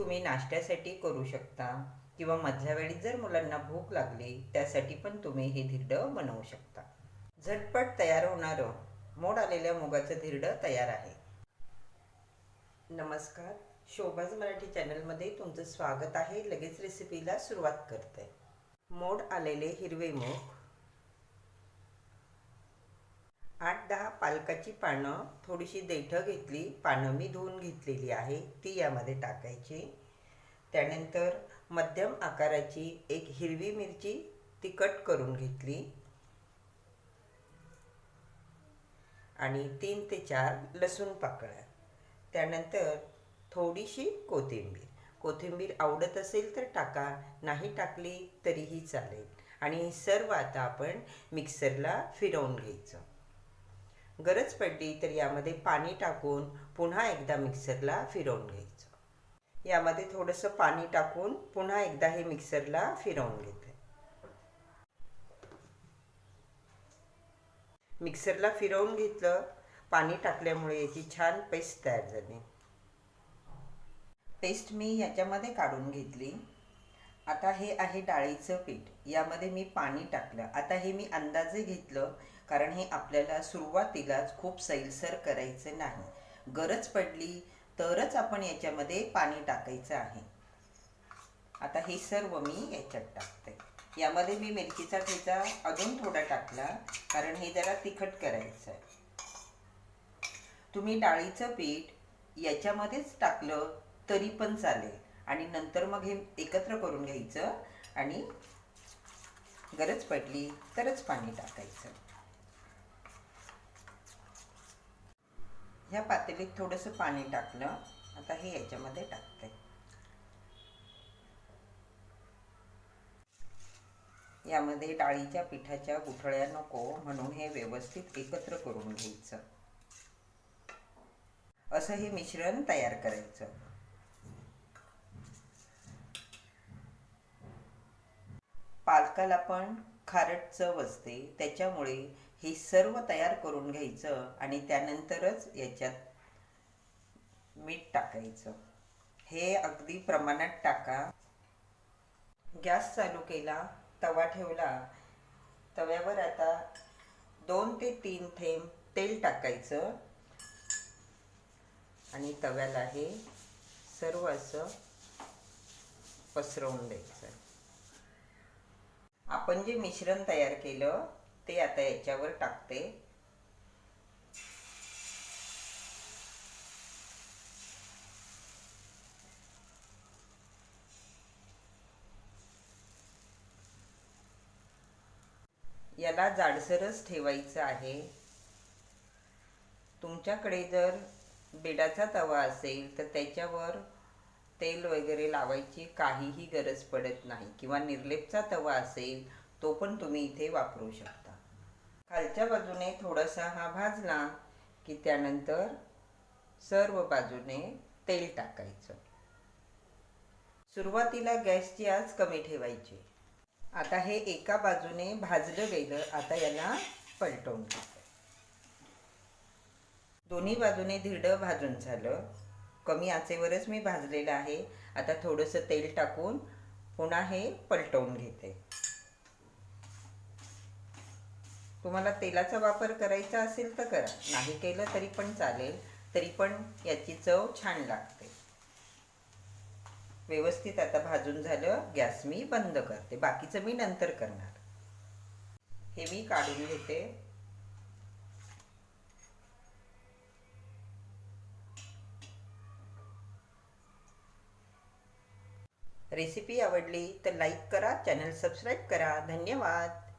तुम्ही नाश्त्यासाठी करू शकता किंवा मधल्या वेळी जर मुलांना भूक लागली त्यासाठी पण तुम्ही हे धिरडं बनवू शकता. झटपट तयार होणारं मोड आलेल्या मुगाचं धिरडं तयार आहे. नमस्कार. शोभाज मराठी चॅनलमध्ये तुमचं स्वागत आहे. लगेच रेसिपीला सुरुवात करते. मोड आलेले हिरवे मूग आठ दहा पालकाची पानं थोडीशी देठं घेतली पानं मी धुवून घेतलेली आहे ती यामध्ये टाकायची. त्यानंतर मध्यम आकाराची एक हिरवी मिरची ती कट करून घेतली. आणि तीन ते चार लसूण पाकळ्या. त्यानंतर थोडीशी कोथिंबीर. कोथिंबीर आवडत असेल तर टाका नाही टाकली तरीही चालेल. आणि सर्व आता आपण मिक्सरला फिरवून घ्यायचं. गरज पडली तर यामध्ये पाणी टाकून पुन्हा एकदा मिक्सरला फिरवून घ्यायचं. यामध्ये थोडंसं पाणी टाकून पुन्हा एकदा हे मिक्सरला फिरवून घेते मिक्सरला फिरवून घेतलं. पाणी टाकल्यामुळे याची छान पेस्ट तयार झाली. पेस्ट मी याच्यामध्ये काढून घेतली. आता हे आहे डाळीचं पीठ. यामध्ये मी पाणी टाकलं. आता हे मी अंदाजे घेतलं. कारण हे आपल्याला सुरुवातीलाच खूप सैलसर करायचं नाही. गरज पडली तरच आपण याच्यामध्ये पाणी टाकायचं आहे. आता हे सर्व मी याच्यात टाकते. यामध्ये मी मिरचीचा ठेचा अजून थोडा टाकला कारण हे जरा तिखट करायचं आहे तुम्ही डाळीचं पीठ याच्यामध्येच टाकलं तरी पण चालेल. आणि नंतर मग हे एकत्र करून घ्यायचं आणि गरज पडली तरच पाणी टाकायचं. ह्या पातेलीत थोडंसं पाणी टाकलं. आता हे याच्यामध्ये टाकते. यामध्ये डाळीच्या पिठाच्या गुठळ्या नको म्हणून हे व्यवस्थित एकत्र करून घ्यायचं. असं हे मिश्रण तयार करायचं. पालकाला पण खारट चव असते त्याच्यामुळे हे सर्व तयार करून घ्यायचं आणि त्यानंतरच याच्यात मीठ टाकायचं. हे अगदी प्रमाणात टाका. गॅस चालू केला तवा ठेवला. तव्यावर आता दोन ते तीन थेंब तेल टाकायचं. आणि तव्याला हे सर्व असं पसरवून द्यायचं. आपण जे मिश्रण तयार केलं ते आता याच्यावर टाकते. याला जाडसरच ठेवायचं आहे. तुमच्याकडे जर बेडाचा तवा असेल तर त्याच्यावर तेल वगैरे लावायची काहीही गरज पडत नाही किंवा निर्लेपचा तवा असेल तो पण तुम्ही इथे वापरू शकता. खालच्या बाजूने थोडासा हा भाजला की त्यानंतर सर्व बाजूने तेल टाकायचं. सुरुवातीला गॅसची आज कमी ठेवायची. आता हे एका बाजूने भाजलं गेलं आता याला पलटवून दोन्ही बाजूने धिडं भाजून झालं. कमी आचेवरच मी भाजलेलं आहे. आता थोडंसं तेल टाकून पुन्हा हे पलटवून घेते. तुम्हाला तेलाचा वापर करायचा असेल तर करा. नाही केलं तरी पण चालेल. तरी पण याची चव छान लागते. व्यवस्थित आता भाजून झालं. गॅस मी बंद करते. बाकीचं मी नंतर करणार. हे मी काढून घेते. रेसिपी आवडली तर लाईक करा चॅनल सबस्क्राईब करा. धन्यवाद.